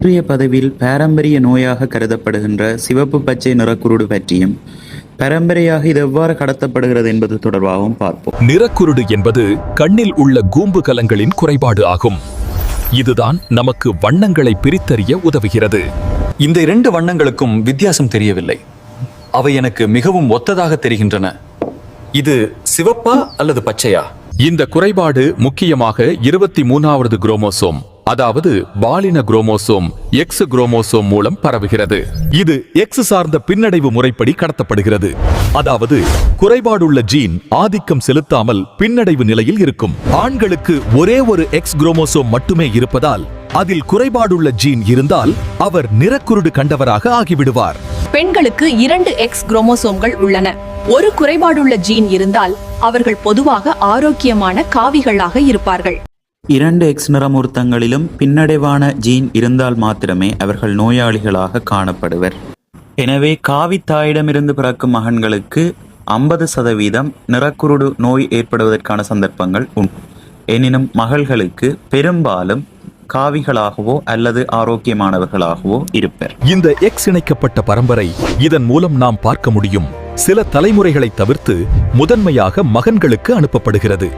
இன்றைய பதிவில் பாரம்பரிய நோயாக கருதப்படுகின்ற சிவப்பு பச்சை நிறக்குருடு பற்றியும் பரம்பரையாக இது எவ்வாறு கடத்தப்படுகிறது என்பது தொடர்பாகவும் பார்ப்போம். நிறக்குருடு என்பது கண்ணில் உள்ள கூம்பு கலங்களின் குறைபாடு ஆகும். இதுதான் நமக்கு வண்ணங்களை பிரித்தறிய உதவுகிறது. இந்த இரண்டு வண்ணங்களுக்கும் வித்தியாசம் தெரியவில்லை. அவை எனக்கு மிகவும் ஒத்ததாக தெரிகின்றன. இது சிவப்பா அல்லது பச்சையா? இந்த குறைபாடு முக்கியமாக இருபத்தி மூணாவது குரோமோசோம் அதாவது பாலின குரோமோசோம் எக்ஸ் குரோமோசோம் மூலம் பரவுகிறது. இது எக்ஸ் சார்ந்த பின்னடைவு முறைப்படி கடத்தப்படுகிறது. அதாவது குறைபாடுள்ள ஜீன் ஆதிக்கம் செலுத்தாமல் பின்னடைவு நிலையில் இருக்கும். ஆண்களுக்கு ஒரே ஒரு எக்ஸ் குரோமோசோம் மட்டுமே இருப்பதால் அதில் குறைபாடுள்ள ஜீன் இருந்தால் அவர் நிறக்குருடு கண்டவராக ஆகிவிடுவார். பெண்களுக்கு இரண்டு எக்ஸ் குரோமோசோம்கள் உள்ளன. ஒரு குறைபாடுள்ள ஜீன் இருந்தால் அவர்கள் பொதுவாக ஆரோக்கியமான காவிகளாக இருப்பார்கள். இரண்டு எக்ஸ் நிறமூர்த்தங்களிலும் பின்னடைவான ஜீன் இருந்தால் மாத்திரமே அவர்கள் நோயாளிகளாக காணப்படுவர். எனவே காவித்தாயிடமிருந்து பிறக்கும் மகன்களுக்கு ஐம்பது சதவீதம் நிறக்குருடு நோய் ஏற்படுவதற்கான சந்தர்ப்பங்கள் உண்டு எனினும் மகள்களுக்கு பெரும்பாலும் காவிகளாகவோ அல்லது ஆரோக்கியமானவர்களாகவோ இருப்பர். இந்த எக்ஸ் இணைக்கப்பட்ட பரம்பரை இதன் மூலம் நாம் பார்க்க முடியும் சில தலைமுறைகளை தவிர்த்து முதன்மையாக மகன்களுக்கு அனுப்பப்படுகிறது.